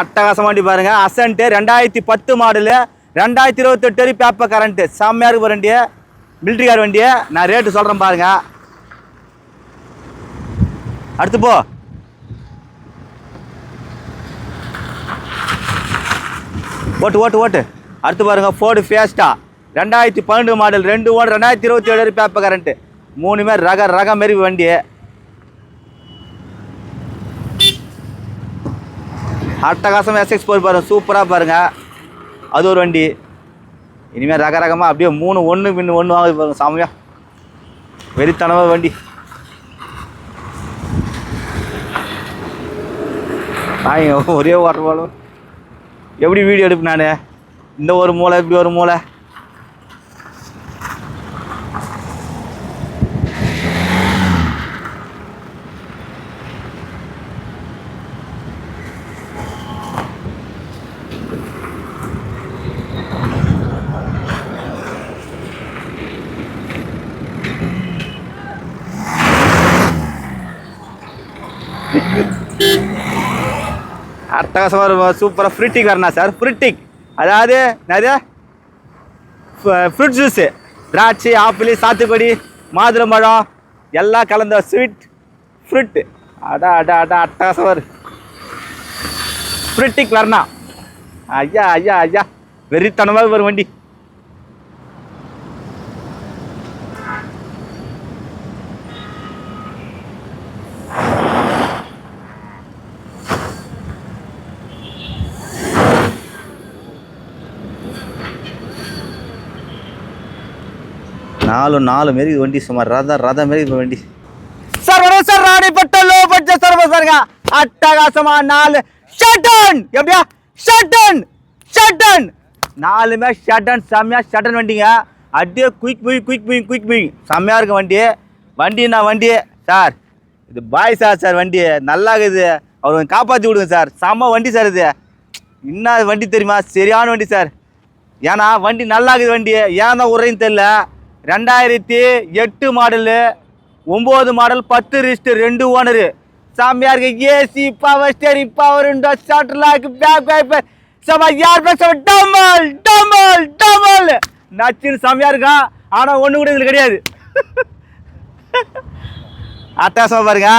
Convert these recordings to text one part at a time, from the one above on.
அட்டகாசம் வண்டி பாருங்க. அசன்ட்டு ரெண்டாயிரத்தி பத்து மாடலு ரெண்டாயிரத்தி இருபத்தெட்டு வரை பேப்பர் கரண்ட்டு செம்மையாக இருக்கு வண்டி மிலிட்ரி கார் வண்டி நான் ரேட்டு சொல்கிறேன் பாருங்க. அடுத்து போ. ஓட்டு ஓட்டு ஓட்டு. அடுத்து பாருங்க ஃபோர்டு ஃபேஸ்டா ரெண்டாயிரத்தி பன்னெண்டு மாடல் ரெண்டு ஓடு ரெண்டாயிரத்தி இருபத்தி ஏழு பேப்பர் கரண்ட்டு மூணுமே ரக ரக மாரி வண்டி அட்டகாசம் எஸ்எக்ஸ் போய் பாருங்கள் சூப்பராக பாருங்கள் அது ஒரு வண்டி. இனிமேல் ரக ரகமாக அப்படியே மூணு ஒன்று பின்னு ஒன்று வாங்குது பாருங்க சாமியா. வெறித்தனமாக வண்டி. ஆய் ஒரே வாட்டர் எப்படி வீடியோ எடுப்பேன் நான்? இந்த ஒரு மூளை இப்படி ஒரு மூளை. அட்டகாசமாக இருக்கும் சூப்பராக ஃப்ரிட்டிக் வரணும் சார். ஃப்ரிட்டிக் அதாவது நிறைய ஃப்ரூட் ஜூஸு திராட்சை ஆப்பிள் சாத்துக்குடி மாதுளம்பழம் எல்லாம் கலந்த ஸ்வீட் ஃப்ரூட்டு அடா அடா அடா அட்டகாசமாக ஃப்ரிட்டிக் வரணா ஐயா ஐயா ஐயா. வெறித்தனமாக வரும் வண்டி. நாலு நாலு மாரி வண்டி சுமார். ரதம் ரதம் மாரி வண்டி. சார் வணக்கம் சார் ராணிப்பட்ட லோ பட்ஜெட் சர்வீஸ் பாருங்க. அட்டகாசமா நாலு. ஷட்டன் எப்படியா? ஷட்டன் ஷட்டன் நாலுமே ஷட்டன் செம்மையா ஷட்டன் வண்டிங்க. அப்படியே குயிக் போய் குயிக் போய் குயிக் போய் செம்மையா இருக்கும் வண்டி. வண்டினா வண்டி. சார் இது பாய் சார் சார் வண்டி. நல்லா இருக்குது. அவர் காப்பாற்றி விடுங்க சார். செம்ம வண்டி சார் இது. என்ன வண்டி தெரியுமா? சரியான வண்டி சார். ஏன்னா வண்டி நல்லா இருக்குது வண்டி. ஏன் தான் உரையும் தெரில ரெண்டாயிரத்தி எட்டு மாடலு ஒம்பது மாடல் பத்து ரிஸ்ட் ரெண்டு owner சாமியாருக்கு AC power steering power window shutter lock back wiper சம யார் பேச டமல் டமல் டமல் நச்சுன்னு செம்மையா இருக்கான் ஆனால் ஒன்று கூட இதில் கிடையாது. அட்டாசமாக பாருங்க.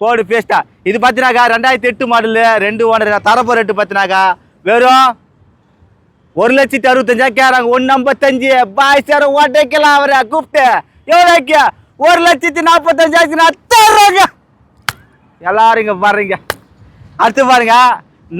போடு பேஸ்டா இது பார்த்தினாக்கா ரெண்டாயிரத்தி எட்டு மாடலு ரெண்டு ஓனர் தரப்போ ரேட்டு பார்த்தினாக்கா வெறும் ஒரு லட்சத்தி அறுபத்தஞ்சா கேட்கறாங்க ஒன்று ஐம்பத்தஞ்சு. பாய் சார் உடைக்கலாம் அவரை. கூப்பிட்டு. எவ்வளோக்கியா ஒரு லட்சத்தி நாற்பத்தஞ்சாச்சு நான் தர்றேங்க. எல்லாரும் இங்கே பாருங்க அடுத்து பாருங்க.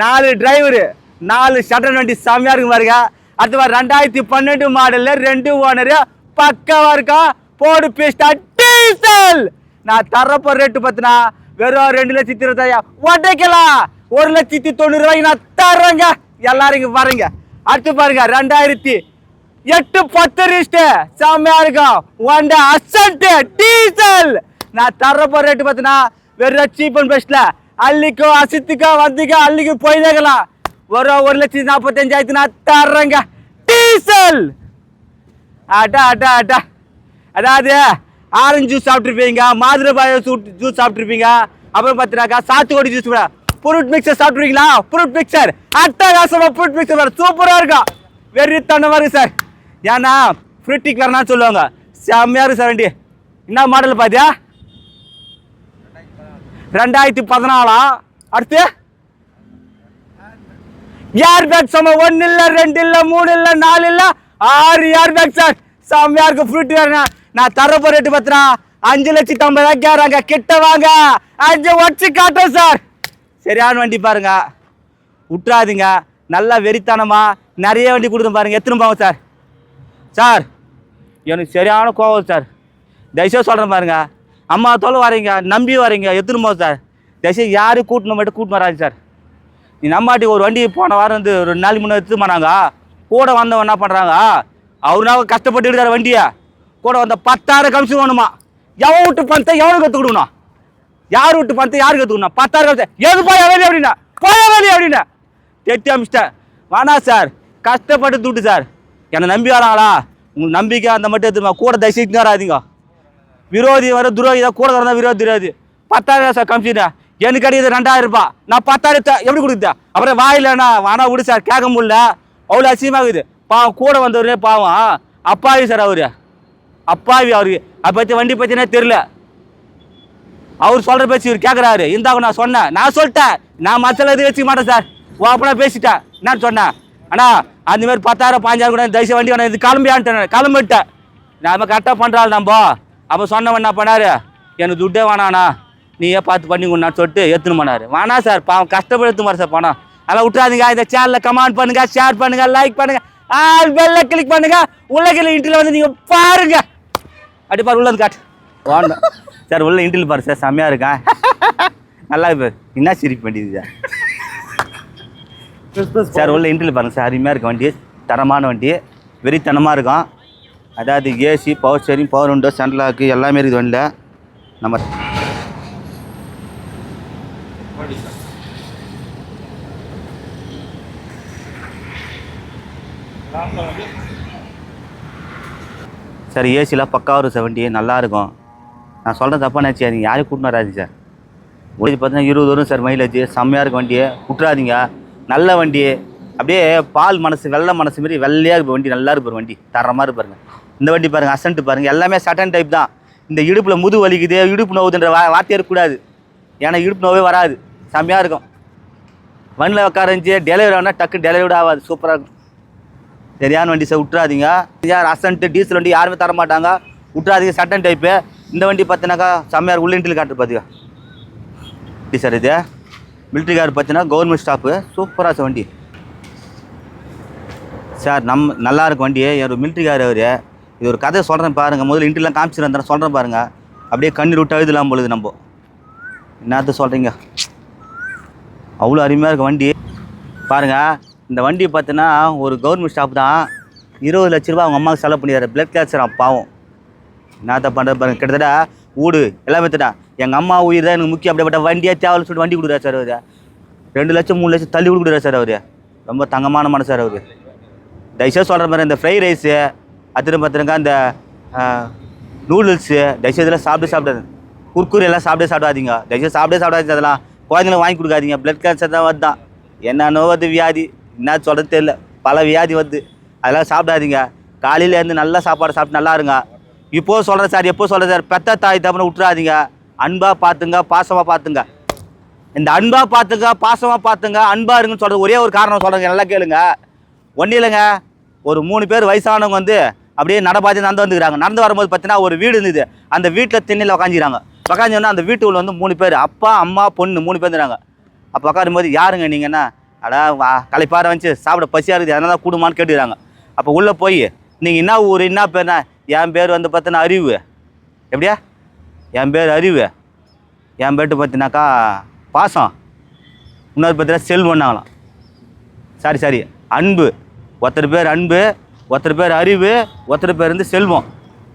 நாலு டிரைவரு நாலு ஷட்டர் வண்டி செம்மையாக இருக்கும் பாருங்க. அடுத்து பாரு ரெண்டாயிரத்தி பன்னெண்டு மாடலில் ரெண்டு ஓனரு பக்கவாக இருக்கா? போடு பேஸ்டா டீசல் நான் தரப்போ ரேட்டு பார்த்தினா வெறும் ரெண்டு லட்சத்தி இருபத்தாயிரம் உடைக்கலாம். ஒரு லட்சத்தி தொண்ணூறு ரூபாய்க்கு நான் தர்றேங்க. எல்லாரும் இங்கே பாருங்க அடுத்து பாருங்க ரெண்டாயிரத்தி எட்டு பத்து ரிஸ்ட் செம்மையா இருக்கும். ஒன் டே அசன்ட் டீசல் நான் தர்றப்போ ரேட்டு பார்த்தீங்கன்னா வெறும் சீப் அண்ட் பெஸ்ட்ல அள்ளிக்கோ அசித்துக்கோ வந்திக்கோ அள்ளிக்கு போயினேக்கலாம் ஒரு ஒரு லட்சத்தி நாற்பத்தஞ்சாயிரத்து நான் தர்றேங்க. டீசல் அட்டா அட்டா அட்டா அதாவது ஆரஞ்சு ஜூஸ் சாப்பிட்ருப்பீங்க மாதுளை பாய ஜூஸ் சாப்பிட்ருப்பீங்க அப்புறம் பார்த்தீங்கன்னாக்கா சாத்துக்குடி ஜூஸ் கூட. ஃப்ரூட் மிக்சர் சாப்பிட்ருக்கீங்களா ஃப்ரூட் மிக்சர் அட்டகாசமாக ஃப்ரூட் மிக்சர் சூப்பராக இருக்கும் வெறித்தனமாக இருக்கு? சார் ஏன்னா ஃப்ரூட்டிக் வரணும்னு சொல்லுவாங்க. செம்மையாக இருக்கு சார் வண்டி. என்ன மாடல் பார்த்தியா ரெண்டாயிரத்தி பதினாலா? அடுத்து? ஏர் பேக் சம ஒன்னு இல்லை ரெண்டு இல்லை மூணு இல்லை நாலு இல்லை ஆறு ஏர் பேக் சார் செம்மையாக இருக்கு ஃப்ரூட் வேற. நான் தரப்போ ரேட்டு பத்தினா அஞ்சு லட்சத்தி ஐம்பதாயிரம் கேட்குறாங்க கிட்ட வாங்க. அஞ்சு வச்சு காட்டுறேன் சார் சரியான வண்டி பாருங்க. விட்றாதீங்க நல்லா வெறித்தனமா நிறைய வண்டி கொடுத்து பாருங்க. எத்தனை போவோம் சார்? சார் எனக்கு சரியான கோவம் சார். தயவுசெய்து சொல்கிறேன் பாருங்க. அம்மா தோல் வரீங்க. நம்பி வரீங்க. எத்தனை போவோம் சார்? தயவுசெய்து யாரும் கூட்டணும் மட்டும் கூட்டின்னு வராது சார். நீ நம்மாட்டி ஒரு வண்டி போன வாரம் வந்து ஒரு நாள் முன்னே எடுத்து போனாங்க. கூட வந்தவன் என்ன பண்ணுறாங்க அவருனாக கஷ்டப்பட்டு எடுத்தார் வண்டியை? கூட வந்த பத்தாயிரம் கமிஷன் வேணுமா? எவன் விட்டு பணத்தை எவ்வளோ கற்றுக் யார் விட்டு பணத்தை யாருக்கு எடுத்துக்கணும் பத்தாயிரம் கமிஷன் எது போய வேலையை அப்படின்னா? போய வேலையை அப்படின்னா? தெட்டி அமிச்சிட்டேன் வேணாம் சார். கஷ்டப்பட்டு துட்டு சார். என்னை நம்பி வராங்களா? உங்களுக்கு நம்பிக்கை அந்த மட்டும் எடுத்துமா கூட தயசிட்டு வராதீங்க. விரோதி வர துரோகி தான் கூட வரதா விரோதி விரோதி பத்தாயிரம் சார் கமிஷன். எனக்கு கிடையாது ரெண்டாயிரம் ரூபாய். நான் பத்தாயிரத்தை எப்படி கொடுக்குது அப்புறம் வாயிலண்ணா வானா விடு சார். கேட்க முடியல. அவ்வளோ அசியமாகுது பாவம் கூட வந்தவரே பாவம். அப்பாவி சார் அவரு. அப்பாவி அவருக்கு அதை பற்றி வண்டி பற்றினே தெரில அவர் சொல்கிற பேச்சு இவர் கேட்குறாரு இருந்தாங்க நான் சொன்னேன். நான் சொல்லிட்டேன். நான் மச்சல எதுவும் வச்சுக்க மாட்டேன் சார். ஓப்பனாக பேசிட்டேன். என்னன்னு சொன்னேன். அண்ணா அந்த மாதிரி பத்தாயிரம் பாஞ்சாயிரம் கூட தயசு வண்டி வேணாம் இது கிளம்பியான்ட்டேன் கிளம்பிட்டேன். நான் கரெக்டாக பண்ணுறாள் நம்ம அப்போ சொன்னவன் என்ன பண்ணார்? எனக்கு துட்டே வேணாண்ணா. நீயே பார்த்து பண்ணி கொடுனான்னு சொல்லிட்டு எடுத்துன்னு போனாரு வேணாம் சார் பாவம் கஷ்டப்பட்டு எடுத்து மாதிரி சார் பணம் அதெல்லாம் விட்றாதீங்க இந்த சேனலில் கமெண்ட் பண்ணுங்க ஷேர் பண்ணுங்க லைக் பண்ணுங்க. ஆல் பெல்ல கிளிக் பண்ணுங்க. உலகில் இன்ட்டில் வந்து நீங்கள் பாருங்க. அப்படி பாரு உள்ளது காட்டு. வாங்க. சார் உள்ள இன்ட்டில் பாரு சார் செம்மையாக இருக்கேன் நல்லா இருக்கு. என்ன சிரிப்பு வேண்டியது சார் சார் உள்ள இன்ட்டில் பாருங்க சார் அருமையாக இருக்கு வண்டி. தரமான வண்டி. வெறித்தனமாக இருக்கும். அதாவது AC power steering power window central lock எல்லாமே இருக்குது வண்டியில். நம்ம சார் ஏசிலாம் பக்கா வரும் சார் வண்டி நல்லா இருக்கும். நான் சொல்கிறேன் தப்பாக நினச்சி நீங்கள் யாரையும் கூட்டின்னு வராதீங்க சார். ஒரு பார்த்தீங்கன்னா இருபது வரும் சார் மைலேஜ் செம்மையாக இருக்க வண்டியை. விட்றாதீங்க நல்ல வண்டி. அப்படியே பால் மனசு வெள்ளை மனசு மாரி வெள்ளையாக இருப்ப வண்டி. நல்லா இருப்பார் வண்டி. தரமாக இருப்பாருங்க இந்த வண்டி பாருங்கள் அசன்ட்டு பாருங்கள் எல்லாமே சட்டன் டைப் தான். இந்த இடுப்பில் முது வலிக்குது இடுப்பு நோவுதுன்ற வா வார்த்தையே இருக்கக்கூடாது. ஏன்னா இடுப்பு நோவே வராது. செம்மையாக இருக்கும். வண்டியில் உட்காரஞ்சி டெலிவரி ஆனால் டக்கு டெலிவரி ஆகாது. சூப்பராக இருக்கும். சரியான வண்டி சார் விட்றாதீங்க யார் அசன்ட்டு டீசல் வண்டி யாருமே தர மாட்டாங்க விட்றாதீங்க சட்டன் டைப்பு இந்த வண்டி பார்த்தினாக்கா செம்மையாக உள்ள இன்டில் காட்டு பார்த்துக்கா. எப்படி சார் இது. மிலிட்ரி கார் பார்த்தீங்கன்னா கவர்மெண்ட் ஸ்டாப்பு சூப்பராக சார் வண்டி. சார் நம்ம நல்லா இருக்கும் வண்டி. ஒரு மிலிட்ரி கார் அவர். இது ஒரு கதை சொல்கிறேன் பாருங்கள் முதல்ல இன்ட்ரிலாம் காமிச்சிருந்தேன் சொல்கிறேன் பாருங்கள் அப்படியே கண்ணீர் விட்டு அழுதலாம் பொழுது நம்ம. என்னத்த சொல்கிறீங்க அவ்வளோ அருமையாக இருக்கும் வண்டி. பாருங்கள் இந்த வண்டி பார்த்தீங்கன்னா ஒரு கவர்மெண்ட் ஸ்டாப் தான். இருபது லட்ச ரூபா அவங்க அம்மாவுக்கு செலவு பண்ணிடுறாரு. பிளட் கேன்சர் பாவம். என்னத்த பண்ணுறது பாருங்க. கிட்டத்தட்ட வீடு எல்லாமே தட்டா எங்கள் அம்மா உயிர் தான் எனக்கு முக்கியம். அப்படிப்பட்ட வண்டியாக தேவைன்னு சொல்லிட்டு வண்டி கொடுக்குறாரு சார் அவர். ரெண்டு லட்சம் மூணு லட்சம் தள்ளி கொடுக்குறாரு சார் அவர். ரொம்ப தங்கமான மனசு சார் அவர். தயவுசெய்து சொல்கிற மாதிரி இந்த ஃப்ரைட் ரைஸு அத்திரம் பார்த்துருங்க அந்த நூடுல்ஸு தயவுசெய்து இதெல்லாம் சாப்பிட்டு சாப்பிடாது. குர்குரி எல்லாம் சாப்பிட்டே சாப்பிடாதீங்க. தயவுசெய்து சாப்பிட்டே சாப்பிடாதீங்க அதெல்லாம். குழந்தைங்களுக்கு வாங்கி கொடுக்காதீங்க. பிளட் கேன்சர் தான் வருதான் என்னென்னோ வருது வியாதி. என்ன சொல்கிறது தெரியல. பல வியாதி வருது. அதெல்லாம் சாப்பிடாதீங்க. காலையில் இருந்து நல்லா சாப்பாடு சாப்பிட்டு நல்லா இருங்க. இப்போது சொல்கிறேன் சார் எப்போ சொல்கிறேன் சார்? பெத்த தாய் தப்புன்னு விட்டுறாதீங்க. அன்பாக பார்த்துங்க பாசமாக பார்த்துங்க. இந்த அன்பாக பார்த்துங்க பாசமாக பார்த்துங்க அன்பாக இருங்கன்னு சொல்கிறது ஒரே ஒரு காரணம் சொல்கிறேங்க நல்லா கேளுங்க. ஒன்றும் இல்லைங்க. ஒரு மூணு பேர் வயசானவங்க வந்து அப்படியே நடபாதி நடந்து வந்துக்கிறாங்க. நடந்து வரும்போது பார்த்தீங்கன்னா ஒரு வீடு இருந்தது. அந்த வீட்டில் திண்ணில் உக்காஞ்சிக்கிறாங்க உக்காஞ்சோன்னா அந்த வீட்டுக்குள்ள வந்து மூணு பேர் அப்பா அம்மா பொண்ணு மூணு பேர் இருந்தாங்க. அப்போ உட்காரும்போது யாருங்க நீங்கன்னா அடா வா களைப்பார வந்துச்சு சாப்பிட பசியாக இருக்குது. அதனால தான் கூடுமான்னு கேட்டுக்கிறாங்க. அப்போ உள்ளே போய் நீங்கள் என்ன ஊர் என்ன பேர் என் பேர் வந்து பார்த்தீங்கன்னா அறிவு. எப்படியா? என் பேர் அறிவு. என் பேர்ட்டு பார்த்தீங்கன்னாக்கா பாசம். இன்னொரு பார்த்தீங்கன்னா செல்வன்னாங்களாம் சாரி சாரி. அன்பு. ஒருத்தர் பேர் அன்பு ஒருத்தர் பேர் அறிவு ஒருத்தர் பேர் வந்து செல்வம்.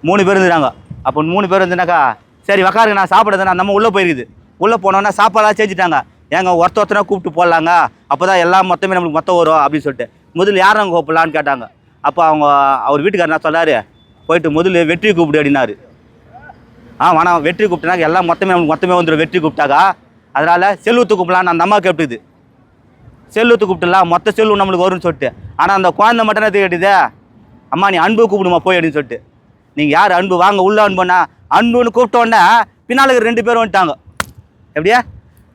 மூணு பேர் இருந்துறாங்க அப்போ மூணு பேர் வந்துனாக்கா சரி உக்காருங்க நான் சாப்பிடுறதுனா நம்ம உள்ளே போயிருக்குது. உள்ளே போனோன்னா சாப்பாடெல்லாம் செஞ்சுட்டாங்க. ஏங்க ஒருத்த ஒருத்தனா கூப்பிட்டு போடலாங்க? அப்போ தான் எல்லாம் மொத்தமே நம்மளுக்கு மொத்தம் வரும் அப்படின்னு சொல்லிட்டு. முதல்ல யார் அங்கே கூப்பிடலான்னு கேட்டாங்க. அப்போ அவங்க அவர் வீட்டுக்காரர் என்ன சொன்னார்? போயிட்டு முதல்ல வெற்றி கூப்பிடு அப்படின்னாரு. ஆ வேணாம் வெற்றி கூப்பிட்டனாக்க எல்லாம் மொத்தமே மொத்தமே வந்துடும் வெற்றி கூப்பிட்டாக்கா அதனால் செல்வத்து கூப்பிடலான்னு அந்த அம்மா கேட்டுது. செல்வத்து கூப்பிட்டுலாம் மொத்த செல்வம் நம்மளுக்கு வரும்னு சொல்லிட்டு. ஆனால் அந்த குழந்தை மட்டும் என்ன கேட்டுதே? அம்மா நீ அன்பு கூப்பிடுமா போய் அப்படின்னு சொல்லிட்டு. நீங்கள் யார் அன்பு? வாங்க உள்ள அன்புனா அன்புன்னு கூப்பிட்டோன்னே பின்னால் இருக்கிற ரெண்டு பேரும் வந்துட்டாங்க. எப்படியா?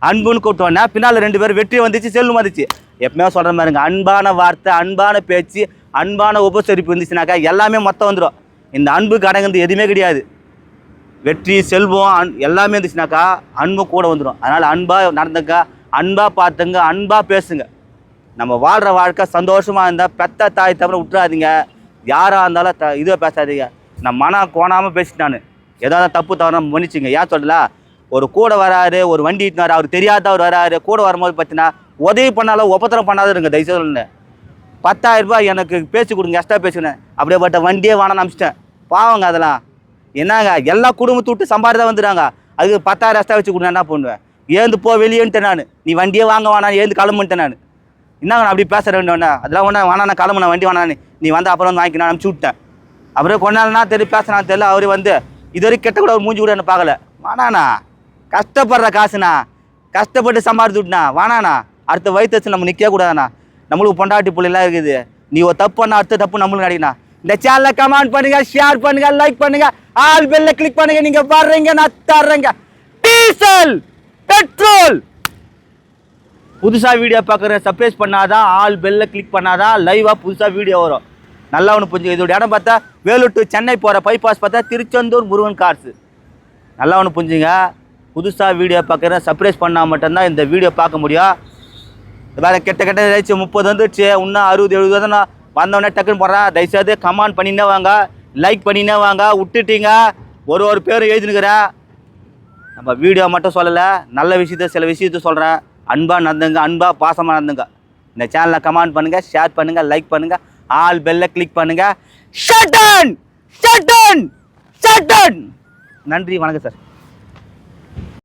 அன்புன்னு கூப்பிட்டோன்னே பின்னால் ரெண்டு பேரும் வெற்றி வந்துச்சு செல்வம் வந்துச்சு. எப்பவுமே சொல்கிற மாதிரிங்க அன்பான வார்த்தை அன்பான பேச்சு அன்பான உபசரிப்பு இருந்துச்சுனாக்கா எல்லாமே மொத்தம் வந்துடும் இந்த அன்பு அடங்குறது எதுவுமே கிடையாது. வெற்றி செல்வம் அன் எல்லாமே இருந்துச்சுனாக்கா அன்பு கூட வந்துடும் அதனால் அன்பாக நடந்துங்க அன்பாக பார்த்துங்க அன்பாக பேசுங்க. நம்ம வாழ்கிற வாழ்க்கை சந்தோஷமாக இருந்தால் பெத்த தாய் தவிர விட்டுறாதீங்க. யாராக இருந்தாலும் த இதுவே பேசாதீங்க. நான் மனம் கோணாமல் பேசிட்டு நான். ஏதாவது தப்பு தவிர மன்னிச்சுங்க. ஏன் சொல்லல ஒரு கூட வராரு ஒரு வண்டி இட்டுனாரு அவர் தெரியாதவர் வராரு கூட வரும்போது பார்த்தீங்கன்னா உதவி பண்ணாலும் உபத்திரம் பண்ணாத இருங்க தயவுசெய்து சொல்லுங்க. பத்தாயிரம் ரூபாய் எனக்கு பேசி கொடுங்க எக்ஸ்ட்ரா பேசுனேன் அப்படியே பட்ட வண்டியே வேணாம்னு அமிச்சிட்டேன் பாவங்க அதெல்லாம். என்னங்க எல்லா குடும்பத்தை விட்டு சம்பாரிதான் வந்துடுறாங்க. அதுக்கு பத்தாயிரம் எக்ஸ்ட்ரா வச்சு கொடுங்க என்ன பண்ணுவேன்? ஏந்து போ வெளியேன்ட்டேன் நான். நீ வண்டியே வாங்க வேணாம் ஏந்து கிளம்புன்ட்டேன் நான். என்னங்க நான் அப்படி பேச வேண்டிய அதெல்லாம் ஒன்றா வேணா நான் கிளம்புன வண்டி வேணான்னு நீ வந்து அப்புறம் வந்து வாங்கிக்க நான் அனுப்பிச்சி விட்டேன். அப்புறம் கொஞ்ச நாள்னா தெரியும் பேசுனான்னு தெரியல அவர் வந்து இது வரைக்கும் கெட்ட கூட அவர் மூஞ்சி கூட என்ன பார்க்கல. வேணாண்ணா கஷ்டப்படுற காசுண்ணா. கஷ்டப்பட்டு சம்பாரித்து விட்டுனா வானாண்ணா அடுத்த வயிற்று வச்சு நம்ம நிற்க கூடாதுண்ணா. நம்மளுக்கு பொண்டாட்டி பிள்ளைலாம் இருக்குது. நீ ஒரு தப்பு பண்ணா அடுத்த தப்பு நம்மளுக்கு கிடைக்குண்ணா இந்த சேனலை கமெண்ட் பண்ணுங்க ஷேர் பண்ணுங்க லைக் பண்ணுங்க. ஆல் பெல்ல கிளிக் பண்ணுங்க நீங்க வர்றீங்க நான் தர்றேங்க. Diesel petrol. புதுசாக வீடியோ பார்க்குற சப்ஸ்கிரைப் பண்ணாதான் ஆல் பெல்ல கிளிக் பண்ணாதான் லைவாக புதுசாக வீடியோ வரும். நல்லா ஒன்று புரிஞ்சு இதோட இடம் பார்த்தா வேலூர் டு சென்னை போகிற பைபாஸ் பார்த்தா திருச்செந்தூர் முருகன் கார்ஸ் நல்லா ஒன்று புரிஞ்சுங்க. புதுசாக வீடியோ பார்க்குற சர்ப்ரைஸ் பண்ணால் மட்டும்தான் இந்த வீடியோ பார்க்க முடியும். வேறு கெட்ட கெட்ட ஏதாச்சும் முப்பது வந்துடுச்சு. இன்னும் அறுபது எழுபது வந்து நான் வந்தோடனே டக்குன்னு போடுறேன் தயவுசெய்து கமெண்ட் பண்ணினே வாங்க. லைக் பண்ணினே வாங்க. விட்டுட்டீங்க. ஒரு ஒரு பேரும் எழுதினுக்கிறேன் நம்ம வீடியோ மட்டும் சொல்லலை. நல்ல விஷயத்த சில விஷயத்த சொல்கிறேன் அன்பாக நடந்துங்க. அன்பாக பாசமாக நடந்துங்க. இந்த சேனலை கமெண்ட் பண்ணுங்கள் ஷேர் பண்ணுங்கள் லைக் பண்ணுங்கள் ஆல் பெல்லை கிளிக் பண்ணுங்கள் ஷட்டன் ஷட்டன் ஷட்டன் நன்றி. வணக்கம் சார்